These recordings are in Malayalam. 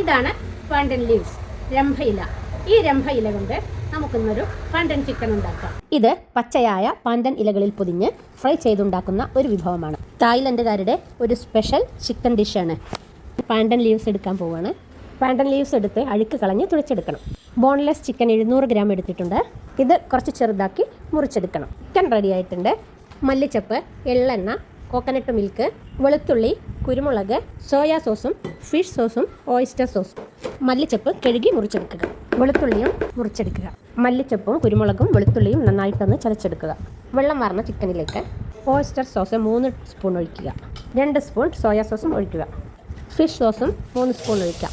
ഇതാണ് പണ്ടൻ ലീവ്സ് രംഭയില. ഈ രംഭയില കൊണ്ട് നമുക്കിന്നൊരു പണ്ടൻ ചിക്കൻ ഉണ്ടാക്കാം. ഇത് പച്ചയായ പാണ്ടൻ ഇലകളിൽ പൊതിഞ്ഞ് ഫ്രൈ ചെയ്തുണ്ടാക്കുന്ന ഒരു വിഭവമാണ്. തായ്ലൻഡുകാരുടെ ഒരു സ്പെഷ്യൽ ചിക്കൻ ഡിഷാണ് പാണ്ടൻ ലീവ്സ് എടുക്കാൻ പോവുകയാണ് പാണ്ടൻ ലീവ്സ് എടുത്ത് അഴുക്ക് കളഞ്ഞ് തുളിച്ചെടുക്കണം. ബോൺലെസ് ചിക്കൻ എഴുന്നൂറ് ഗ്രാം എടുത്തിട്ടുണ്ട്. ഇത് കുറച്ച് ചെറുതാക്കി മുറിച്ചെടുക്കണം. ചിക്കൻ റെഡി ആയിട്ടുണ്ട്. മല്ലിച്ചപ്പ് എള്ളെണ്ണ കോക്കനട്ട് മിൽക്ക് വെളുത്തുള്ളി കുരുമുളക് സോയാ സോസും ഫിഷ് സോസും ഓയിസ്റ്റർ സോസും. മല്ലിച്ചപ്പ് കഴുകി മുറിച്ചെടുക്കുക. വെളുത്തുള്ളിയും മുറിച്ചെടുക്കുക. മല്ലിച്ചപ്പും കുരുമുളകും വെളുത്തുള്ളിയും നന്നായിട്ടൊന്ന് ചതച്ചെടുക്കുക. വെള്ളം വാർന്ന ചിക്കനിലേക്ക് ഓയിസ്റ്റർ സോസ് മൂന്ന് സ്പൂൺ ഒഴിക്കുക. രണ്ട് സ്പൂൺ സോയാ സോസും ഒഴിക്കുക. ഫിഷ് സോസും മൂന്ന് സ്പൂൺ ഒഴിക്കാം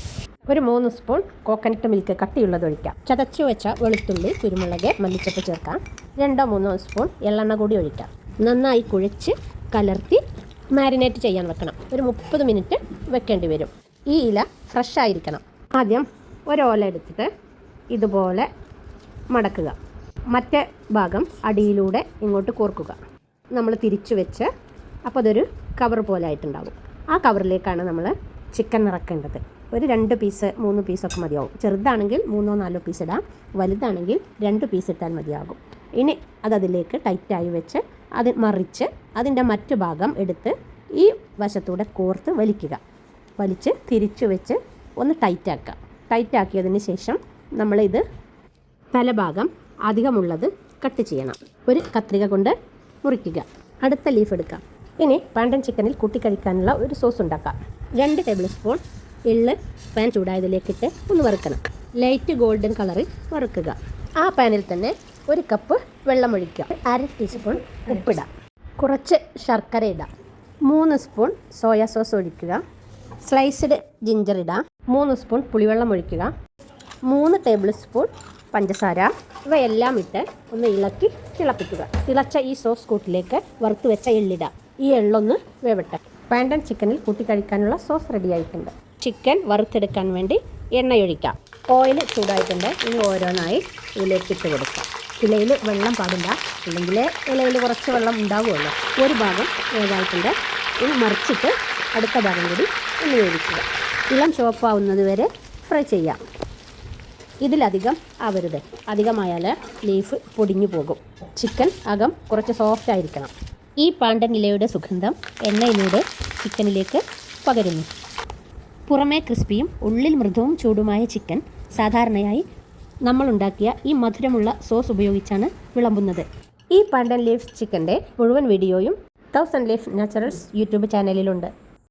ഒരു മൂന്ന് സ്പൂൺ കോക്കനട്ട് മിൽക്ക് കട്ടിയുള്ളത് ഒഴിക്കാം ചതച്ചു വെച്ച വെളുത്തുള്ളി കുരുമുളക് മല്ലിച്ചപ്പ് ചേർക്കാം. രണ്ടോ മൂന്നോ സ്പൂൺ എള്ളെണ്ണ കൂടി ഒഴിക്കാം. നന്നായി കുഴച്ച് കലർത്തി മാരിനേറ്റ് ചെയ്യാൻ വെക്കണം. ഒരു മുപ്പത് മിനിറ്റ് വെക്കേണ്ടി വരും. ഈ ഇല ഫ്രഷ് ആയിരിക്കണം. ആദ്യം ഒരോല എടുത്തിട്ട് ഇതുപോലെ മടക്കുക. മറ്റേ ഭാഗം അടിയിലൂടെ ഇങ്ങോട്ട് കോർക്കുക. നമ്മൾ തിരിച്ചു വെച്ച് അപ്പോൾ അതൊരു കവർ പോലെ ആയിട്ടുണ്ടാവും. ആ കവറിലേക്കാണ് നമ്മൾ ചിക്കൻ നിറക്കേണ്ടത് ഒരു രണ്ട് പീസ് മൂന്ന് പീസൊക്കെ മതിയാവും. ചെറുതാണെങ്കിൽ മൂന്നോ നാലോ പീസ് ഇടാം. വലുതാണെങ്കിൽ രണ്ട് പീസ് ഇട്ടാൽ മതിയാകും. ഇനി അതതിലേക്ക് ടൈറ്റായി വെച്ച് അത് മറിച്ച് അതിന്റെ മറ്റു ഭാഗം എടുത്ത് ഈ വശത്തൂടെ കോർത്ത് വലിക്കുക. വലിച്ച് തിരിച്ചു വെച്ച് ഒന്ന് ടൈറ്റാക്കുക. ടൈറ്റാക്കിയതിന് ശേഷം നമ്മളിത് തലഭാഗം അധികമുള്ളത് കട്ട് ചെയ്യണം. ഒരു കത്രിക കൊണ്ട് മുറിക്കുക. അടുത്ത ലീഫ് എടുക്കാം. ഇനി പാണ്ടൻ ചിക്കനിൽ കൂട്ടിക്കഴിക്കാനുള്ള ഒരു സോസ് ഉണ്ടാക്കാം. രണ്ട് ടേബിൾ സ്പൂൺ എള്ള് പാൻ ചൂടായതിലേക്കിട്ട് ഒന്ന് വറുക്കണം. ലൈറ്റ് ഗോൾഡൻ കളറിൽ വറുക്കുക. ആ പാനിൽ തന്നെ ഒരു കപ്പ് വെള്ളം ഒഴിക്കുക അര ടീസ്പൂൺ ഉപ്പിടാം. കുറച്ച് ശർക്കര ഇടാം. മൂന്ന് സ്പൂൺ സോയാ സോസ് ഒഴിക്കുക. സ്ലൈസ്ഡ് ജിഞ്ചർ ഇടാം. മൂന്ന് സ്പൂൺ പുളിവെള്ളം ഒഴിക്കുക. മൂന്ന് ടേബിൾ സ്പൂൺ പഞ്ചസാര. ഇവയെല്ലാം ഇട്ട് ഒന്ന് ഇളക്കി തിളപ്പിക്കുക. തിളച്ച ഈ സോസ് കൂട്ടിലേക്ക് വറുത്ത് വെച്ച എള്ളിടാം. ഈ എള്ളൊന്ന് വേവട്ടെ. പാൻഡൻ ചിക്കനിൽ കൂട്ടിക്കഴിക്കാനുള്ള സോസ് റെഡിയായിട്ടുണ്ട് ചിക്കൻ വറുത്തെടുക്കാൻ വേണ്ടി എണ്ണയൊഴിക്കാം. ഓയിൽ ചൂടായിട്ടുണ്ട്. ഇനി ഓരോന്നായി ഇതിലേക്ക് ഇട്ട് കൊടുക്കാം. ഇലയിൽ വെള്ളം പാടില്ല. അല്ലെങ്കിൽ ഇലയിൽ കുറച്ച് വെള്ളം ഉണ്ടാവുമല്ലോ ഒരു ഭാഗം വേവായിട്ടുണ്ട് ഇനി മറിച്ചിട്ട് അടുത്ത ഭാഗം കൂടി ഒന്ന് വേവിക്കുക. ഇളം ചുവപ്പാവുന്നത് വരെ ഫ്രൈ ചെയ്യാം. ഇതിലധികം ആവരുത്. അധികമായാൽ ലീഫ് പൊടിഞ്ഞു പോകും. ചിക്കൻ അകം കുറച്ച് സോഫ്റ്റ് ആയിരിക്കണം. ഈ പാണ്ടൻ ഇലയുടെ സുഗന്ധം എണ്ണയിലൂടെ ചിക്കനിലേക്ക് പകരുന്നു. പുറമേ ക്രിസ്പിയും ഉള്ളിൽ മൃദുവും ചൂടുമായ ചിക്കൻ സാധാരണയായി നമ്മളുണ്ടാക്കിയ ഈ മധുരമുള്ള സോസ് ഉപയോഗിച്ചാണ് വിളമ്പുന്നത്. ഈ പാണ്ടൻ ലീഫ് ചിക്കന്റെ മുഴുവൻ വീഡിയോയും തൗസൻഡ് ലീഫ് നാച്ചുറൽസ് യൂട്യൂബ് ചാനലിലുണ്ട്.